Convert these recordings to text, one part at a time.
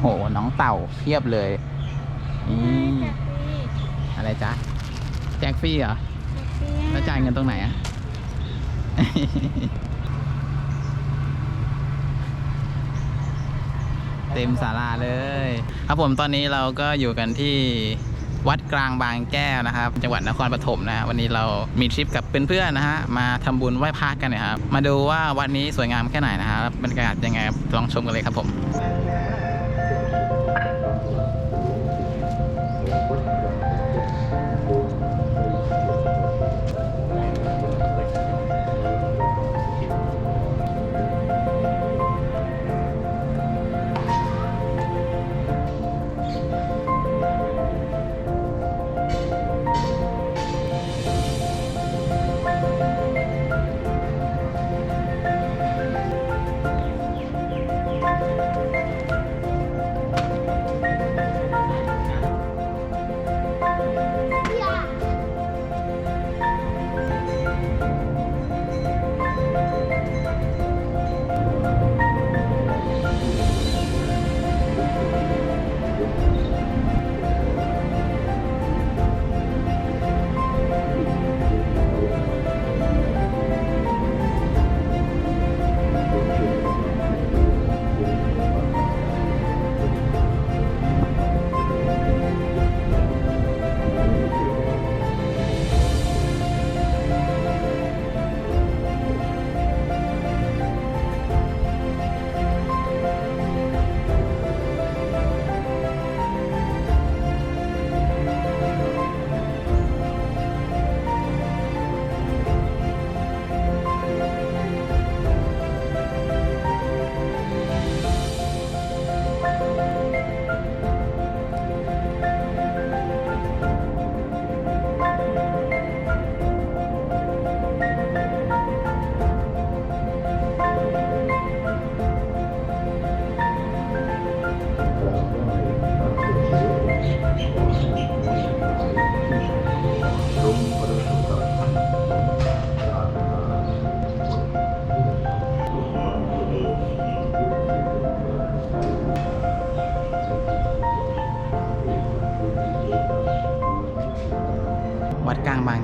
โหน้องเต่าเพียบเลยนี่อะไรจ๊ะแจกฟรีเหรอแล้วจ่ายเงินตรงไหนอะเต็มศาลาเลย ครับผมตอนนี้เราก็อยู่กันที่วัดกลางบางแก้วนะครับ จังหวัดนครปฐมนะฮะวันนี้เรามีทริปกับเพื่อนๆนะฮะมาทำบุญไหว้พระกันนะครับ มาดูว่าวัดนี้สวยงามแค่ไหนนะฮะบรรยากาศยังไงครับลองชมกันเลยครับผม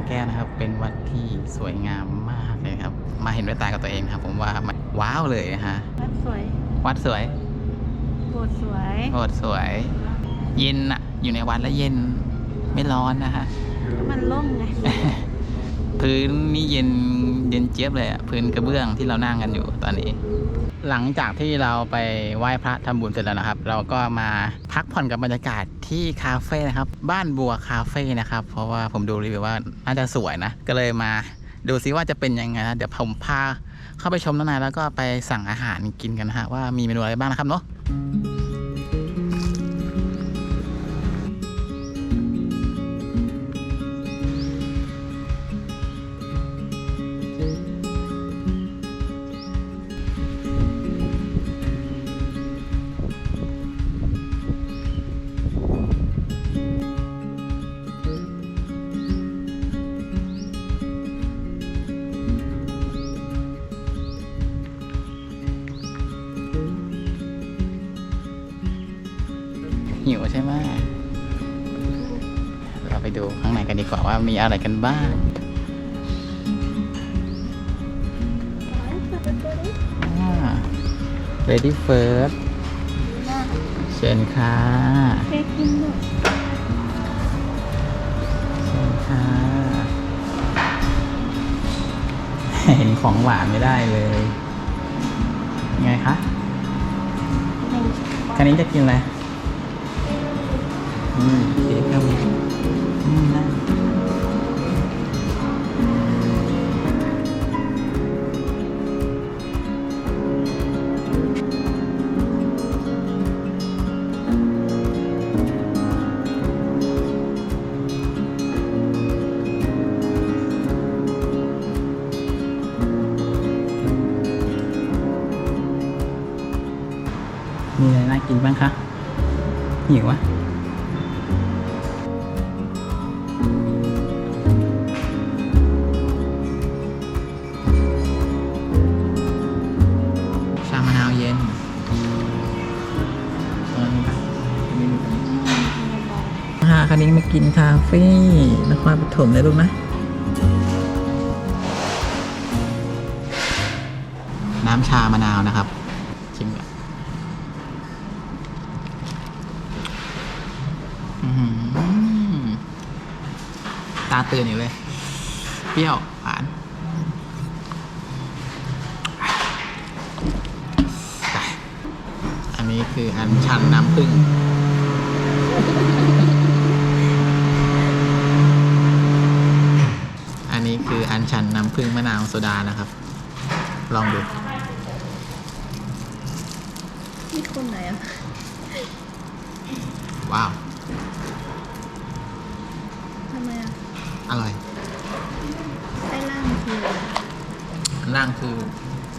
แก้วนะครับ เป็นวัดที่สวยงามมากเลยครับ มาเห็นด้วยตากับตัวเองนะครับ ผมว่ามันว้าวเลยนะฮะ วัดสวยวัดสวยโบสถ์สวย โบสถ์สวย เย็นอะอยู่ในวัดแล้วเย็นไม่ร้อนนะฮะ มันล่มไง พื้นนี่เย็นเย็นเจี๊ยบเลยอะพื้นกระเบื้องที่เรานั่งกันอยู่ตอนนี้ หลังจากที่เราไปไหว้พระทำบุญเสร็จแล้วนะครับ เราก็มาพักผ่อนกับบรรยากาศที่คาเฟ่นะครับ บ้านบัวคาเฟ่นะครับ เพราะว่าผมดูรีวิวว่าน่าจะสวยนะ ก็เลยมาดูซิว่าจะเป็นยังไงนะเดี๋ยวผมพาเข้าไปชมด้านในแล้วก็ไปสั่งอาหารกินกันนะฮะว่ามีเมนูอะไรบ้างนะครับเนาะ หิวใช่ไหมเราไปดูข้างในกันดีกว่าว่ามีอะไรกันบ้างอ่า ready first เชิญค่ะเค้กกินด้วยเชิญค่ะ เห็นของหวานไม่ได้เลย ไงคะคันนี้จะกินอะไร อืมเค้กครับอืมได้มี คันนี้มากินคาเฟ่นครปฐมเลยลูกนะ น้ำชามะนาวนะครับ ชิมกันตาตื่นอยู่เลย เปรี้ยวหวานอันนี้คืออันชันน้ำผึ้ง อันนี้คืออันชันน้ำ ผึ้งมะนาวโซดานะครับ ลองดูนี่คนไหนอะ ว้าว ทำไมอะอร่อยใต้ล่างคืออะไรอันล่างคือ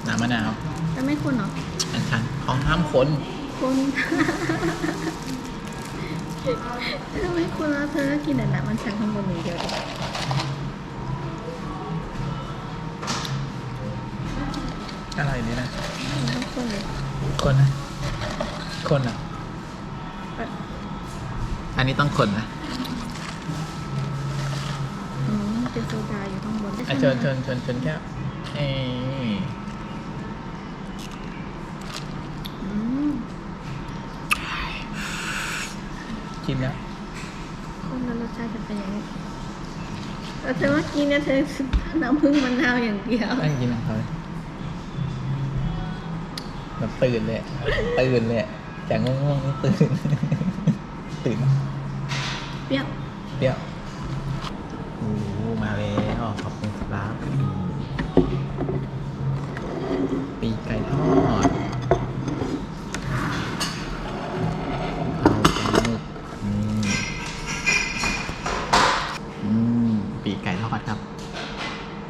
น้ำมะนาวจะไม่คนเหรอ อันชันเขาห้ามคน คนถ้าไม่คนแล้วเธอก็กินแต่น้ำมันชันข้างบนอย่างเดียวดิ อร่อยดีนะมันต้องคนเลยคนนะ คนอะ อันนี้ต้องคนนะอืมเป็นโซดาอยู่ข้างบนอะเชิญเชิญเชิญเชิญแก้วเอ้ยอืมชิมแล้วคนแล้วรสชาติจะเป็นยังไงแต่เธอว่ากินเนี่ยเธอน้ำผึ้งมะนาวอย่างเดียวนั่งกินของเขาเลย แบบตื่นเลยอะตื่นเลยอะจากง่วงๆนี่ตื่น ตื่นเปรี้ยวเปรี้ยวโอ้โหมาแล้วขอบคุณครับปีกไก่ทอดเอาปลาหมึกอืมอืมปีกไก่ทอดครับ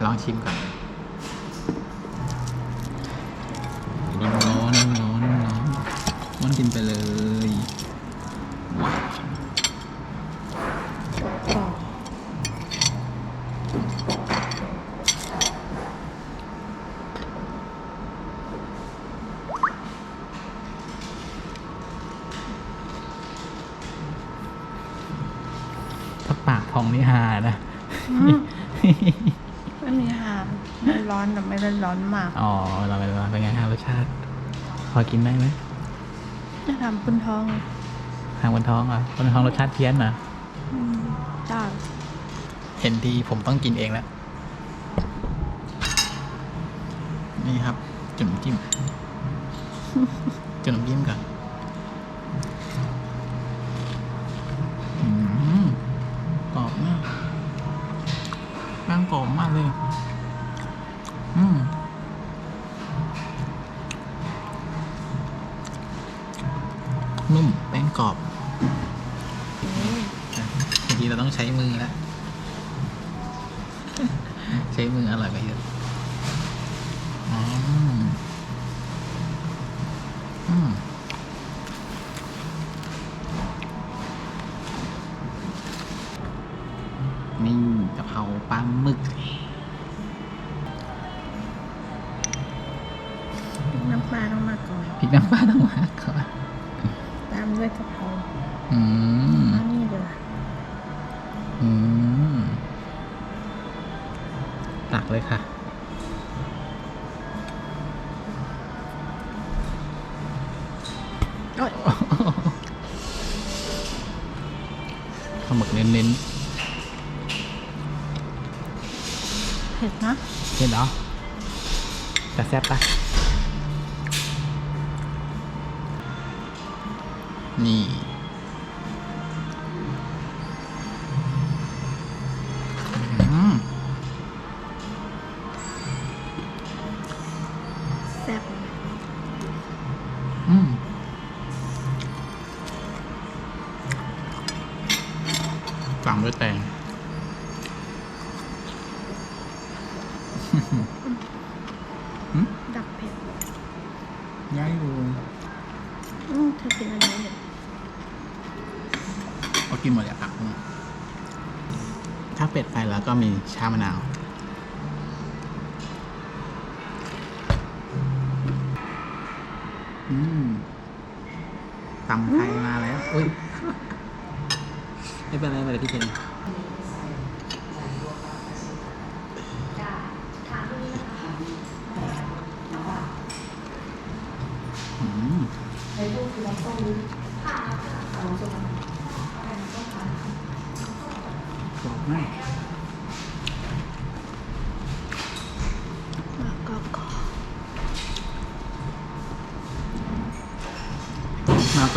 ลองชิมก่อน ถ้าปากพองนี่ฮานะไม่มีหามมันร้อนแต่ไม่ได้ร้อนมากอ๋อเราไปมาเป็นไงครับรสชาติ พอกินได้ไหมจะทำคุณท้องทางบนท้องเหรอะบนท้องรสชาติเพี้ยนเหรออืมจ้าเห็นทีผมต้องกินเองแล้วนี่ครับจุ่มจิ้มจุ่มจิ้มก่อน นุ่มแป้งกรอบบางทีเราต้องใช้มือแล้วใช้มืออร่อยกว่าเยอะอืมอืมนี่กะเพราปลาหมึก น้ำปลาต้องมาก่อนพริกน้ำปลาต้องมา เผ็ดนะเห็นเหรอแต่แซ่บปะนี่ ดับเผ็ดง่ายดูอืมเธอกินอันนี้เผ็ดก็กินหมดเลยผักพวกนี้ถ้าเป็ดไปแล้วก็มีชามะนาว อืมตำไทยมาแล้ว อุ้ย ไม่เป็นไรไม่เป็นไรพี่เพน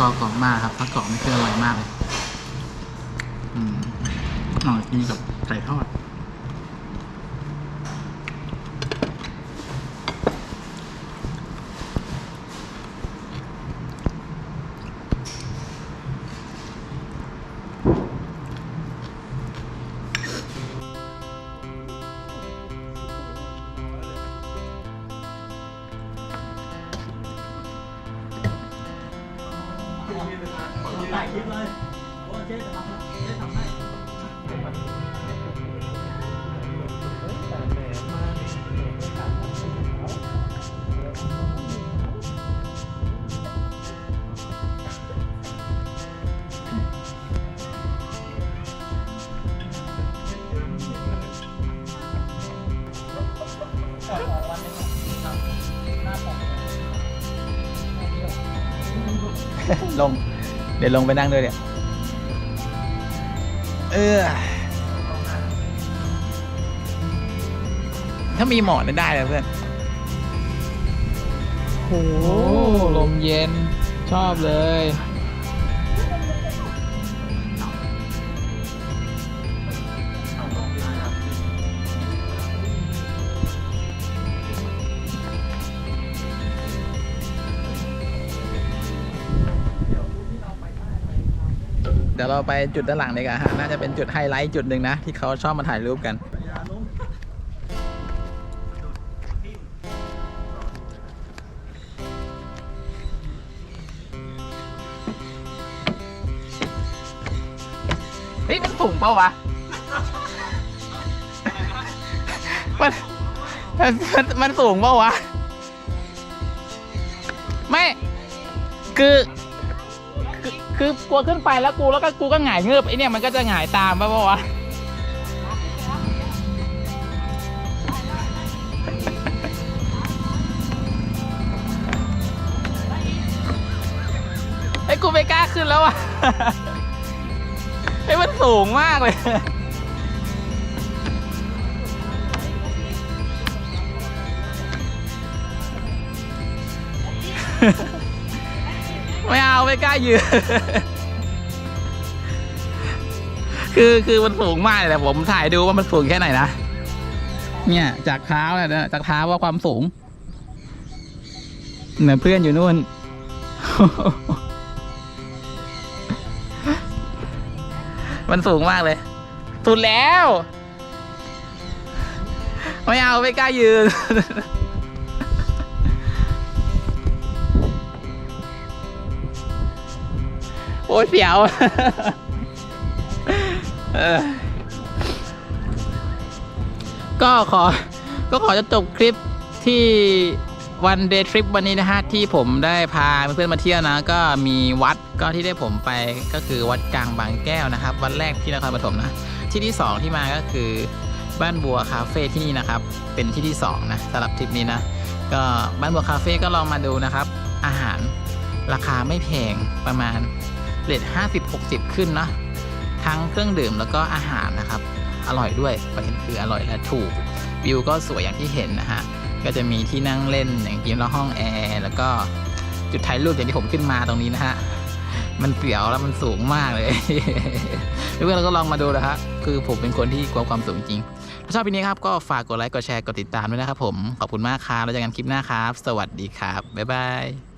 มะละกอกรอบมากครับถ้ากรอบนี่คืออร่อยมากเลยอืมหน่อยกินกับไก่ทอด ล ง เดี๋ยวลงไปนั่งด้วยเดี๋ยวเออถ้ามีหมอนเนี่ยได้เลยเพื่อนโอ้ลมเย็นชอบเลย ดี๋ยวเราไปจุดด้านหลังดีกว่าฮะน่าจะเป็นจุดไฮไลท์จุดหนึ่งนะ ที่เขาชอบมาถ่ายรูปกันเฮ้ยมันสูงเปล่าวะมันมันมันมันสูงเปล่าวะ ไม่ คือ คือกลัวขึ้นไปแล้วกูแล้วก็กูก็หงายเงือบไอเนี่ยมันก็จะหงายตามป่ะปะวะไอ้กูไม่กล้าขึ้นแล้วอะไอ้มันสูงมากเลย เอาไม่กล้ายืน คือคือมันสูงมากเลยแต่ผมถ่ายดูว่ามันสูงแค่ไหนนะ เนี่ย จากเท้าเนี่ยนะจากเท้าว่าความสูงเหนือเพื่อนอยู่นู่น มันสูงมากเลยสุดแล้ว ไม่เอาไม่กล้ายืน อ้ยเสียวก็ขอ ก็ขอจะจบคลิปที่วันเดย์ทริปวันนี้นะฮะ ที่ผมได้พาเพื่อนๆมาเที่ยวนะ ก็มีวัดก็ที่ได้ผมไปก็คือวัดกลางบางแก้วนะครับ วันแรกที่นครปฐมนะ ที่ที่สองที่มาก็คือบ้านบัวคาเฟ่ที่นี่นะครับ เป็นที่ที่สองนะสำหรับทริปนี้นะ ก็บ้านบัวคาเฟ่ก็ลองมาดูนะครับ อาหารราคาไม่แพงประมาณ เรทห้าสิบหกสิบขึ้นเนะทั้งเครื่องดื่มแล้วก็อาหารนะครับ อร่อยด้วยประเด็นคืออร่อยและถูก วิวก็สวยอย่างที่เห็นนะฮะ ก็จะมีที่นั่งเล่นอย่างกินแล้วห้องแอร์แล้วก็จุดถ่ายรูปอย่างที่ผมขึ้นมาตรงนี้นะฮะ มันเปียวแล้วมันสูงมากเลยเพื่อนๆเราก็ลองมาดูนะฮะคือผมเป็นคนที่กลัวความสูงจริง ถ้าชอบวิดีโอนี้ครับก็ฝากกดไลค์กดแชร์กดติดตามด้วยนะครับผมขอบคุณมากครับแล้วเจอกันคลิปหน้าครับ สวัสดีครับบ๊ายบาย